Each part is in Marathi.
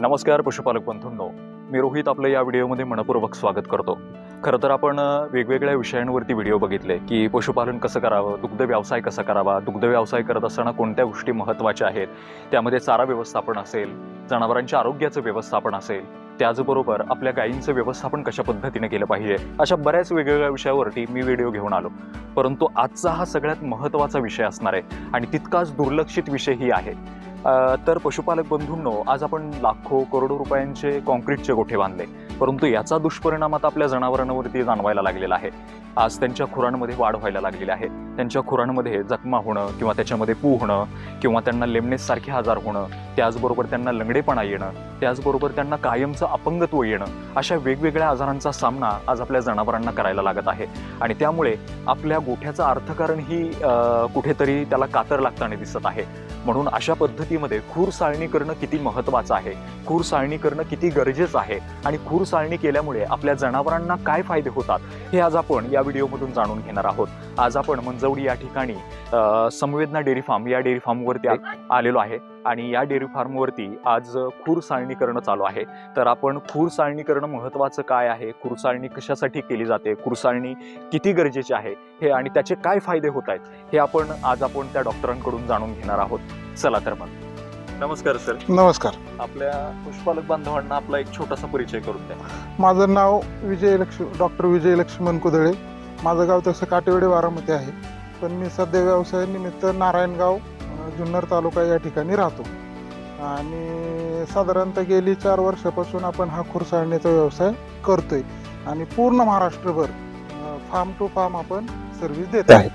नमस्कार पशुपालक बंधूंनो. मी रोहित आपलं या व्हिडिओमध्ये मनपूर्वक स्वागत करतो. खरं तर आपण वेगवेगळ्या विषयांवरती व्हिडिओ बघितले की पशुपालन कसं करावं दुग्ध व्यवसाय कसा करावा दुग्ध व्यवसाय करत असताना कोणत्या गोष्टी महत्त्वाच्या आहेत त्यामध्ये चारा व्यवस्थापन असेल जनावरांच्या आरोग्याचं व्यवस्थापन असेल त्याचबरोबर आपल्या गायींचं व्यवस्थापन कशा पद्धतीने केलं पाहिजे अशा बऱ्याच वेगवेगळ्या विषयावरती मी व्हिडिओ घेऊन आलो. परंतु आजचा हा सगळ्यात महत्त्वाचा विषय असणार आहे आणि तितकाच दुर्लक्षित विषयही आहे. तर पशुपालक बंधूंनो आज आपण लाखो करोडो रुपयांचे कॉन्क्रीटचे गोठे बांधले. परंतु याचा दुष्परिणाम आता आपल्या जनावरांवरती जाणवायला लागलेला आहे. आज त्यांच्या खुरांमध्ये वाढ व्हायला लागलेली आहे. त्यांच्या खुरांमध्ये जखमा होणं किंवा त्याच्यामध्ये पू होणं किंवा त्यांना लेमनेससारखे आजार होणं त्याचबरोबर त्यांना लंगडेपणा येणं त्याचबरोबर त्यांना कायमचं अपंगत्व येणं अशा वेगवेगळ्या आजारांचा सामना आज आपल्या जनावरांना करायला लागत आहे. आणि त्यामुळे आपल्या गोठ्याचं अर्थकारण ही कुठेतरी त्याला कातर लागताना दिसत आहे. म्हणून अशा पद्धतीमध्ये खूर साळणी करणं किती महत्त्वाचं आहे. खूर साळणी करणं किती गरजेचं आहे. आणि खूर साळणी केल्यामुळे आपल्या जनावरांना काय फायदे होतात हे आज आपण या व्हिडिओमधून जाणून घेणार आहोत. आज आपण म्हणजे मंजवडी या ठिकाणी संवेदना डेअरी फार्म या डेअरी फार्मवरती आलेलो आहे आणि या डेअरी फार्मवरती आज खूर साळणी करणं चालू आहे. तर आपण खूर साळणी करणं महत्त्वाचं काय आहे? खूर साळणी कशासाठी केली जाते? खूर साळणी किती गरजेची आहे? हे आणि त्याचे काय फायदे होत आहेत? हे आपण आज आपण त्या डॉक्टरांकडून जाणून घेणार आहोत. चला तर मग. नमस्कार सर. नमस्कार. आपल्या पशुपालक बांधवांना आपला एक छोटासा परिचय करून द्या. माझं नाव विजय लक्ष्म डॉक्टर विजय लक्ष्मण कुदळे. माझं गाव तसं काटेवाडी बारामती आहे. पण मी सध्या व्यवसायानिमित्त नारायणगाव जुन्नर तालुका या ठिकाणी राहतो. आणि साधारणतः गेली चार वर्षापासून आपण हा खुरसाळणीचा व्यवसाय करतोय. आणि पूर्ण महाराष्ट्रभर फार्म टू फार्म आपण सर्व्हिस देत आहे.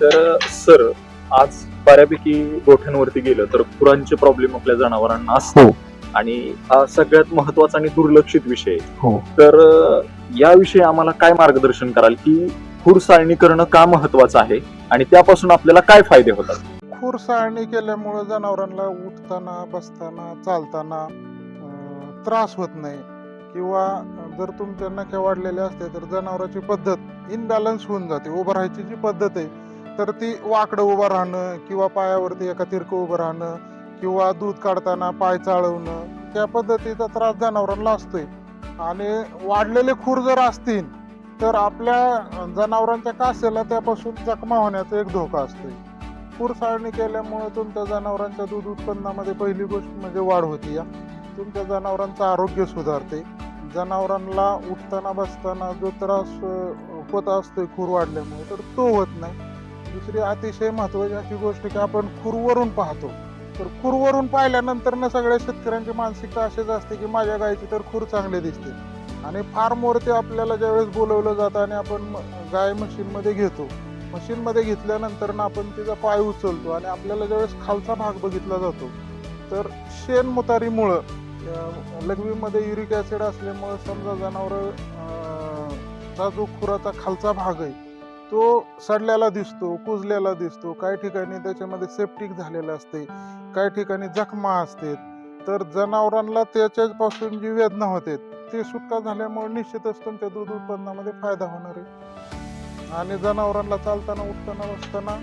तर सर आज बऱ्यापैकी गोठ्यांवरती गेलं तर खुरांचे प्रॉब्लेम आपल्या जनावरांना असतो. आणि हा सगळ्यात महत्त्वाचा आणि दुर्लक्षित विषय. हो. तर याविषयी आम्हाला काय मार्गदर्शन कराल की खुरसाळणी करणं का महत्वाचं आहे आणि त्यापासून आपल्याला काय फायदे होतात? खूर केल्यामुळे केल्यामुळं जनावरांना उठताना बसताना चालताना त्रास होत नाही. किंवा जर तुमच्या नख्या वाढलेल्या असते तर जनावराची पद्धत इनबॅलन्स होऊन जाते. उभं राहायची जी पद्धत आहे तर ती वाकडं उभं राहणं किंवा पायावरती एका तिरकं उभं राहणं किंवा दूध काढताना पाय चाळवणं त्या पद्धतीचा त्रास जनावरांना असतोय. आणि वाढलेले खूर जर असतील तर आपल्या जनावरांच्या कासेला त्यापासून जखमा होण्याचा एक धोका असतो. पूर साळणी केल्यामुळे तुमच्या जनावरांच्या दूध उत्पन्नामध्ये पहिली गोष्ट म्हणजे वाढ होती या. तुमच्या जनावरांचं आरोग्य सुधारते. जनावरांना उठताना बसताना जो त्रास होत असतोय खूर वाढल्यामुळे तर तो होत नाही. दुसरी अतिशय महत्त्वाची अशी गोष्ट की आपण खूरवरून पाहतो. तर खूरवरून पाहिल्यानंतर ना सगळ्या शेतकऱ्यांची मानसिकता अशीच असते की माझ्या गायची तर खूर चांगले दिसते. आणि फार्मवरती आपल्याला ज्यावेळेस बोलवलं जातं आणि आपण गाय मशीनमध्ये घेतो. मशीनमध्ये घेतल्यानंतर ना आपण तिचा पाय उचलतो आणि आपल्याला ज्यावेळेस खालचा भाग बघितला जातो तर शेण मुतारीमुळं लघवीमध्ये युरिक ॲसिड असल्यामुळं समजा जनावरं चा जो खुराचा खालचा भाग आहे तो सडलेला दिसतो कुजलेला दिसतो काही ठिकाणी त्याच्यामध्ये सेप्टिक झालेलं असते काही ठिकाणी जखमा असते तर जनावरांना त्याच्यापासून जी वेदना होते ते सुटका झाल्यामुळे निश्चितच तुमच्या दूध उत्पादनामध्ये फायदा होणार आहे. आणि जनावरांना चालताना उठताना बसताना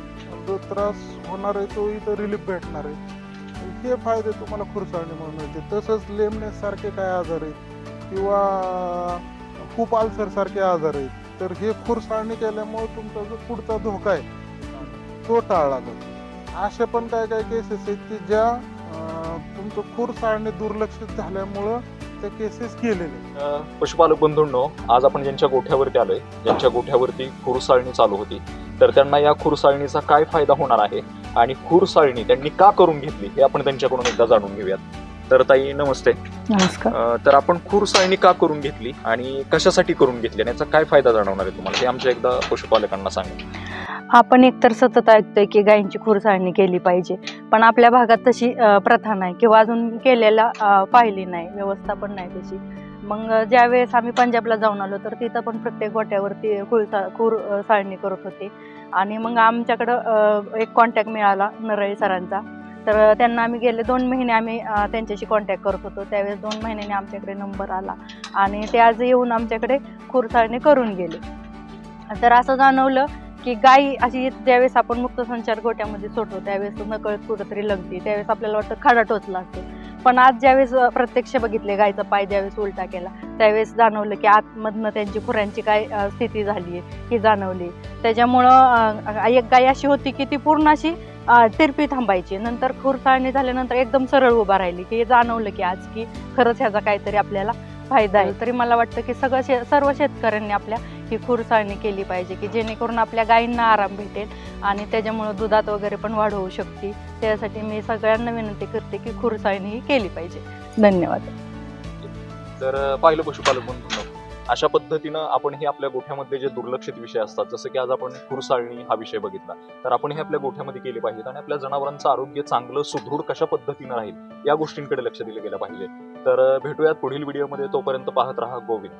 जो त्रास होणार आहे तो इथं रिलीफ भेटणार आहे. हे फायदे तुम्हाला खुरसाळणीमुळे मिळते तसंच लेमनेससारखे काय आजार आहेत किंवा खूप आल्सरसारखे आजार आहेत तर हे खुरसाळणी केल्यामुळे तुमचा जो पुढचा धोका आहे तो टाळला जातो. असे पण काय काय केसेस आहेत की ज्या तुमचं खुरसाळणी दुर्लक्षित झाल्यामुळं त्या केसेस केलेले. पशुपालक बंधूंनो आज आपण ज्यांच्या गोठ्यावरती आलोय ज्यांच्या गोठ्यावरती खुरसाळणी चालू होती तर त्यांना या खुरसाळणीचा काय फायदा होणार आहे आणि खुरसाळणी त्यांनी का करून घेतली हे आपण त्यांच्याकडून एकदा जाणून घेऊयात. तर ताई नमस्ते. नमस्कार. अ, तर आपण खुरसाळणी का करून घेतली आणि कशासाठी करून घेतली आणि याचा काय फायदा जाणवणार आहे तुम्हाला? हे आमच्या एकदा पशुपालकांना सांगा. आपण एकतर सतत ऐकतोय की गायींची खुरसाळणी केली पाहिजे. पण आपल्या भागात तशी प्रथा नाही किंवा अजून केलेला पाहिली नाही व्यवस्था पण नाही तशी. मग ज्या ज्यावेळेस आम्ही पंजाबला जाऊन आलो तर तिथं पण प्रत्येक गोट्यावरती खुर खूर साळणी करत होते. आणि मग आमच्याकडं एक कॉन्टॅक्ट मिळाला नरळी सरांचा. तर त्यांना आम्ही गेले दोन महिने आम्ही त्यांच्याशी कॉन्टॅक्ट करत होतो. त्यावेळेस दोन महिन्याने आमच्याकडे नंबर आला. आणि ते आज येऊन आमच्याकडे खुरसाळणी करून गेले. तर असं जाणवलं की गाई अशी ज्यावेळेस आपण मुक्त संचार गोट्यामध्ये सोडतो त्यावेळेस नकळत कुठंतरी लगते. त्यावेळेस आपल्याला वाटतं खाडा टोचला असतो. पण आज ज्यावेळेस प्रत्यक्ष बघितले गायचा पाय ज्यावेळेस उलटा केला त्यावेळेस जाणवलं की आतमधनं त्यांची खुऱ्यांची काय स्थिती झाली आहे ही जाणवली. त्याच्यामुळं एक गाय अशी होती की ती पूर्ण अशी तिरपी थांबायची. नंतर खूर चाळणी झाल्यानंतर एकदम सरळ उभा राहिली की हे जाणवलं की आज की खरंच ह्याचा काहीतरी आपल्याला फायदा आहे. तरी मला वाटतं की सगळं शे सर्व शेतकऱ्यांनी आपल्या ही खुरसाळणी केली पाहिजे की जेणेकरून आपल्या गायींना आराम भेटेल आणि त्याच्यामुळं दुधात वगैरे पण वाढ होऊ शकते. त्यासाठी मी सगळ्यांना विनंती करते की खुरसाळणी ही केली पाहिजे. धन्यवाद. तर पाहिलं पशुपालक म्हणून अशा पद्धतीनं आपण हे आपल्या गोठ्यामध्ये जे दुर्लक्षित विषय असतात जसं की आज आपण खुरसाळणी हा विषय बघितला तर आपण हे आपल्या गोठ्यामध्ये केले पाहिजेत आणि आपल्या जनावरांचं आरोग्य चांगलं सुदृढ कशा पद्धतीनं राहील या गोष्टींकडे लक्ष दिलं गेलं पाहिजे. तर भेटूयात पुढील व्हिडिओमध्ये. तोपर्यंत पाहत राहा गोविंद.